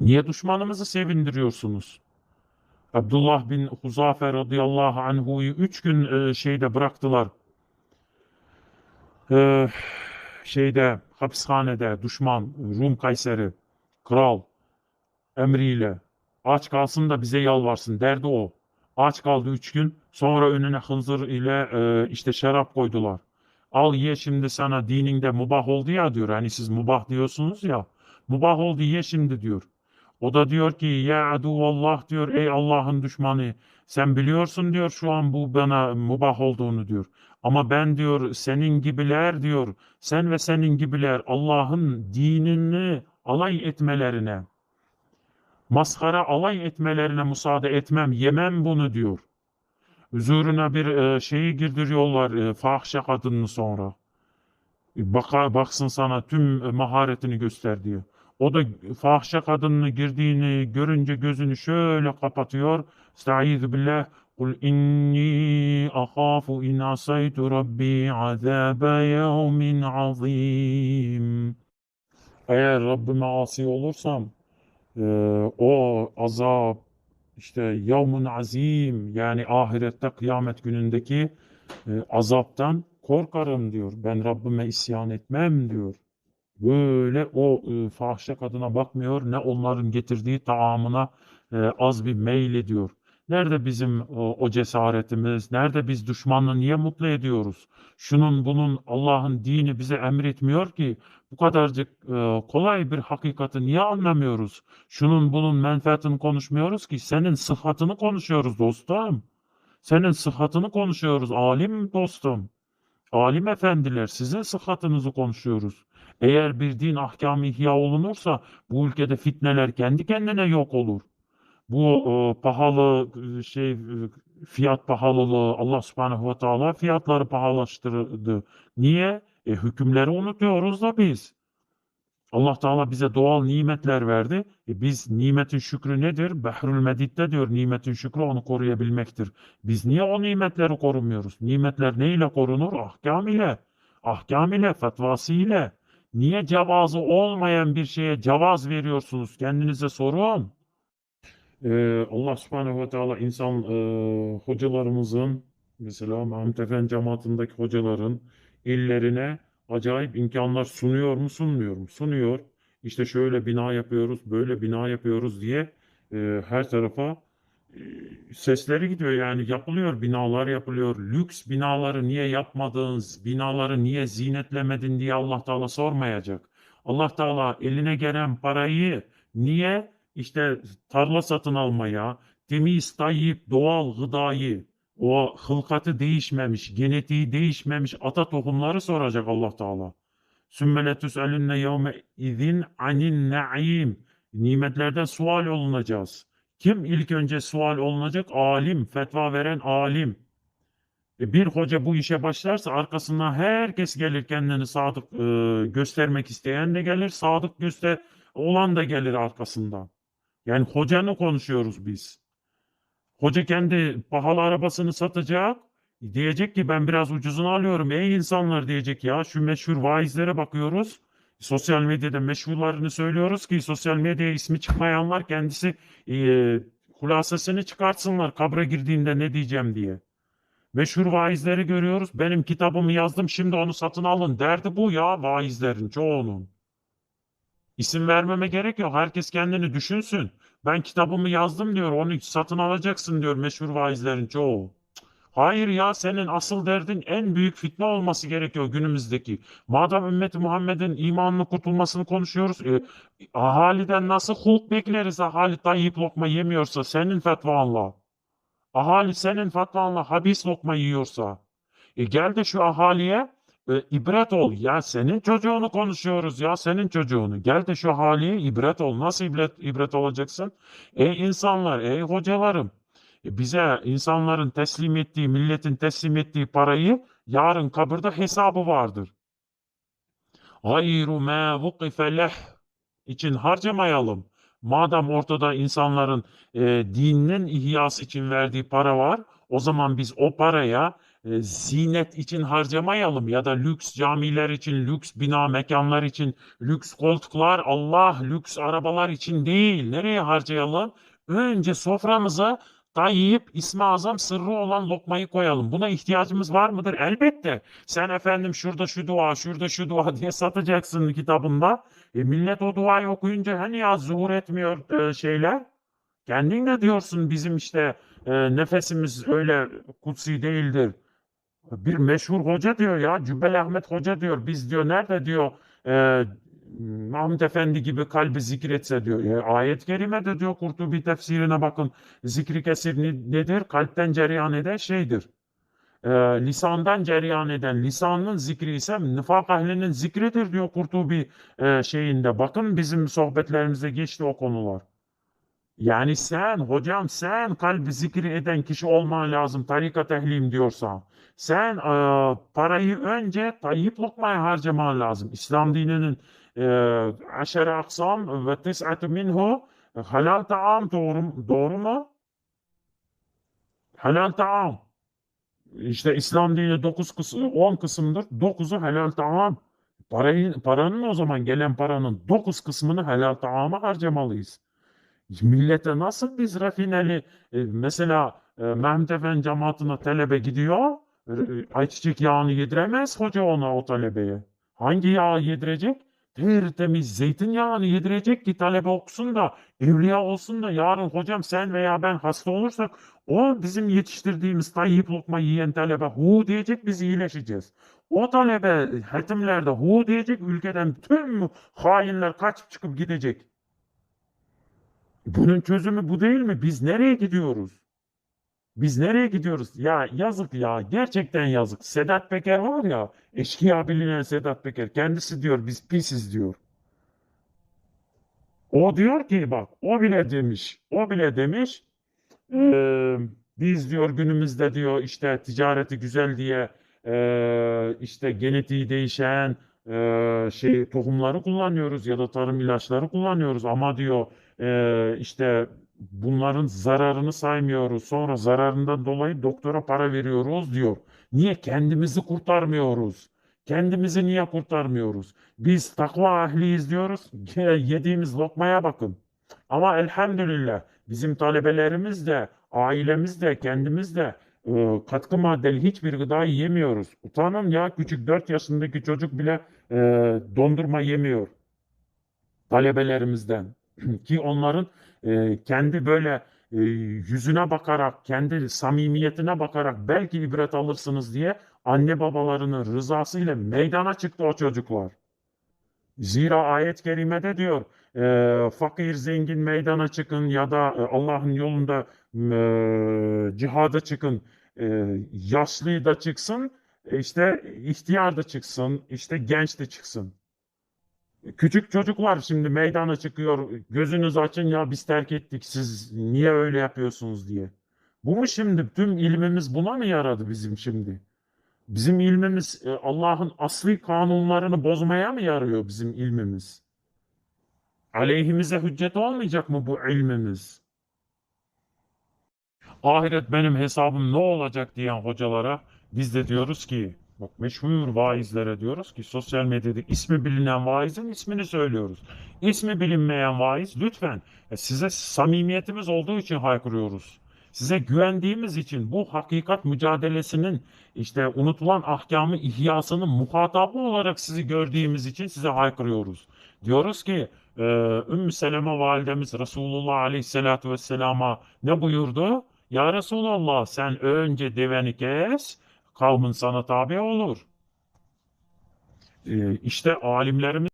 Niye düşmanımızı sevindiriyorsunuz? Abdullah bin Huzafe radıyallahu anhu'yu üç gün e, şeyde bıraktılar. E, şeyde hapishanede düşman Rum Kayseri kral emriyle aç kalsın da bize yalvarsın derdi o. Aç kaldı üç gün sonra önüne hınzır ile e, işte şarap koydular. Al ye şimdi sana dininde mubah oldu ya diyor. Hani siz mubah diyorsunuz ya. Mubah oldu ye şimdi diyor. O da diyor ki ya aduvallah diyor ey Allah'ın düşmanı sen biliyorsun diyor şu an bu bana mubah olduğunu diyor. Ama ben diyor senin gibiler diyor sen ve senin gibiler Allah'ın dinini alay etmelerine maskara alay etmelerine müsaade etmem yemem bunu diyor. Huzuruna bir e, şeyi girdiriyorlar e, fahişe kadını sonra. Baka, baksın sana tüm e, maharetini göster diyor. O da fahişe kadının girdiğini görünce gözünü şöyle kapatıyor. Estaizu billah. Kul inni ahafu in asaytu rabbi azabe yevmin azim. Eğer Rabbime asi olursam e, o azap işte yevmun azim yani ahirette kıyamet günündeki e, azaptan korkarım diyor. Ben Rabbime isyan etmem diyor. Böyle o e, fahişe kadına bakmıyor ne onların getirdiği taamına e, az bir meyil ediyor. Nerede bizim o, o cesaretimiz? Nerede biz düşmanla niye mutlu ediyoruz? Şunun bunun Allah'ın dini bize emretmiyor ki bu kadarcık e, kolay bir hakikati niye anlamıyoruz? Şunun bunun menfaatini konuşmuyoruz ki senin sıhhatini konuşuyoruz dostum. Senin sıhhatini konuşuyoruz alim dostum. Alim efendiler sizin sıhhatinizi konuşuyoruz. Eğer bir din ahkamı ihya olunursa bu ülkede fitneler kendi kendine yok olur. Bu e, pahalı e, şey e, fiyat pahalılığı Allah subhanehu ve teala fiyatları pahalaştırdı. Niye? E, hükümleri unutuyoruz da biz. Allah Teala bize doğal nimetler verdi. E, biz nimetin şükrü nedir? Behrül Medid'de diyor nimetin şükrü onu koruyabilmektir. Biz niye o nimetleri korumuyoruz? Nimetler neyle korunur? Ahkam ile. Ahkam ile, fetvası ile. Niye cevazı olmayan bir şeye cevaz veriyorsunuz? Kendinize sorun. Ee, Allah subhanehu ve teala insan e, hocalarımızın mesela Mahmut Efendi cemaatindeki hocaların illerine acayip imkanlar sunuyor mu sunmuyor mu? Sunuyor. İşte şöyle bina yapıyoruz, böyle bina yapıyoruz diye e, her tarafa e, sesleri gidiyor yani yapılıyor binalar yapılıyor. Lüks binaları niye yapmadın, binaları niye zinetlemedin diye Allah Teala sormayacak. Allah Teala eline gelen parayı niye işte tarla satın almaya, temiz, tayyip, doğal gıdayı, o hılkatı değişmemiş, genetiği değişmemiş ata tohumları soracak Allah Teala. Sümme letüselünne yevme izin anin naim. Nimetlerden sual olunacağız. Kim ilk önce sual olunacak? Alim, fetva veren alim. E, bir hoca bu işe başlarsa arkasından herkes gelir kendini sadık e, göstermek isteyen de gelir, sadık göster olan da gelir arkasından. Yani hocanı konuşuyoruz biz. Hoca kendi pahalı arabasını satacak. Diyecek ki ben biraz ucuzunu alıyorum. Ey insanlar diyecek ya şu meşhur vaizlere bakıyoruz. Sosyal medyada meşhurlarını söylüyoruz ki sosyal medyaya ismi çıkmayanlar kendisi e, hulasesini çıkartsınlar kabre girdiğinde ne diyeceğim diye. Meşhur vaizleri görüyoruz. Benim kitabımı yazdım şimdi onu satın alın. Derdi bu ya vaizlerin çoğunun. İsim vermeme gerek yok. Herkes kendini düşünsün. Ben kitabımı yazdım diyor. Onu satın alacaksın diyor meşhur vaizlerin çoğu. Hayır ya senin asıl derdin en büyük fitne olması gerekiyor günümüzdeki. Madem ümmeti Muhammed'in imanını kurtulmasını konuşuyoruz. E, ahaliden nasıl hulk bekleriz ahali tayyip lokma yemiyorsa senin fetvanla. Ahali senin fetvanla habis lokma yiyorsa. E, gel de şu ahaliye e, ibret ol. Ya senin çocuğunu konuşuyoruz ya senin çocuğunu. Gel de şu haliye ibret ol. Nasıl ibret, ibret olacaksın? Ey insanlar, ey hocalarım. E, bize insanların teslim ettiği, milletin teslim ettiği parayı yarın kabirde hesabı vardır. Hayru ma vukife leh için harcamayalım. Madem ortada insanların e, dininin ihyası için verdiği para var, o zaman biz o paraya zinet için harcamayalım ya da lüks camiler için, lüks bina mekanlar için, lüks koltuklar, Allah lüks arabalar için değil. Nereye harcayalım? Önce soframıza Tayyip İsmi Azam sırrı olan lokmayı koyalım. Buna ihtiyacımız var mıdır? Elbette. Sen efendim şurada şu dua, şurada şu dua diye satacaksın kitabında. E millet o duayı okuyunca hani ya zuhur etmiyor e, şeyler. Kendin de diyorsun bizim işte e, nefesimiz öyle kutsi değildir. Bir meşhur hoca diyor ya Cübbeli Ahmet Hoca diyor biz diyor nerede diyor e, Mahmud Efendi gibi kalbi zikretse diyor. E, ayet-i kerimede diyor Kurtubi tefsirine bakın zikri kesir ne- nedir? Kalpten cereyan eden şeydir. E, lisandan cereyan eden lisanın zikri ise nifak ehlinin zikridir diyor Kurtubi e, şeyinde. Bakın bizim sohbetlerimizde geçti o konular. Yani sen hocam sen kalbi zikri eden kişi olman lazım tarikat ehliyim diyorsan. Sen e, parayı önce tayyip lokmaya harcaman lazım. İslam dininin e, aşere aksam ve tis'atu minhu halal taam doğru, doğru mu? Halal taam. İşte İslam dini 9 kısım 10 kısımdır. 9'u helal taam. Parayı, paranın o zaman gelen paranın 9 kısmını helal taama harcamalıyız. Millete nasıl biz rafineli e, mesela e, Mehmet Efendi cemaatine talebe gidiyor e, ayçiçek yağını yediremez hoca ona o talebeye. Hangi yağı yedirecek? Tertemiz zeytinyağını yedirecek ki talebe okusun da evliya olsun da yarın hocam sen veya ben hasta olursak o bizim yetiştirdiğimiz tayyip lokma yiyen talebe hu diyecek biz iyileşeceğiz. O talebe hetimlerde hu diyecek ülkeden tüm hainler kaçıp çıkıp gidecek. Bunun çözümü bu değil mi? Biz nereye gidiyoruz? Biz nereye gidiyoruz? Ya yazık ya. Gerçekten yazık. Sedat Peker var ya. Eşkıya bilinen Sedat Peker. Kendisi diyor biz pisiz diyor. O diyor ki bak o bile demiş. O bile demiş. eee, biz diyor günümüzde diyor işte ticareti güzel diye eee, işte genetiği değişen eee, şey tohumları kullanıyoruz ya da tarım ilaçları kullanıyoruz ama diyor eee, işte bunların zararını saymıyoruz. Sonra zararından dolayı doktora para veriyoruz diyor. Niye kendimizi kurtarmıyoruz? Kendimizi niye kurtarmıyoruz? Biz takva ehliyiz diyoruz. Yediğimiz lokmaya bakın. Ama elhamdülillah bizim talebelerimiz de, ailemiz de, kendimiz de e, katkı maddeli hiçbir gıda yemiyoruz. Utanın ya küçük 4 yaşındaki çocuk bile e, dondurma yemiyor talebelerimizden. Ki onların e, kendi böyle e, yüzüne bakarak, kendi samimiyetine bakarak belki ibret alırsınız diye anne babalarının rızasıyla meydana çıktı o çocuklar. Zira ayet-i kerimede diyor, e, fakir zengin meydana çıkın ya da e, Allah'ın yolunda e, cihada çıkın, e, yaşlı da çıksın, e, işte ihtiyar da çıksın, işte genç de çıksın. Küçük çocuklar şimdi meydana çıkıyor, gözünüzü açın ya biz terk ettik, siz niye öyle yapıyorsunuz diye. Bu mu şimdi? Tüm ilmimiz buna mı yaradı bizim şimdi? Bizim ilmimiz e, Allah'ın asli kanunlarını bozmaya mı yarıyor bizim ilmimiz? Aleyhimize hüccet olmayacak mı bu ilmimiz? Ahiret benim hesabım ne olacak diyen hocalara biz de diyoruz ki meşhur vaizlere diyoruz ki sosyal medyada ismi bilinen vaizin ismini söylüyoruz. İsmi bilinmeyen vaiz lütfen e, size samimiyetimiz olduğu için haykırıyoruz. Size güvendiğimiz için bu hakikat mücadelesinin işte unutulan ahkamı ihyasının muhatabı olarak sizi gördüğümüz için size haykırıyoruz. Diyoruz ki e, Ümmü Seleme validemiz Resulullah Aleyhisselatü Vesselam'a ne buyurdu? Ya Resulallah sen önce deveni kes, kavmin sana tabi olur. E, işte alimlerimiz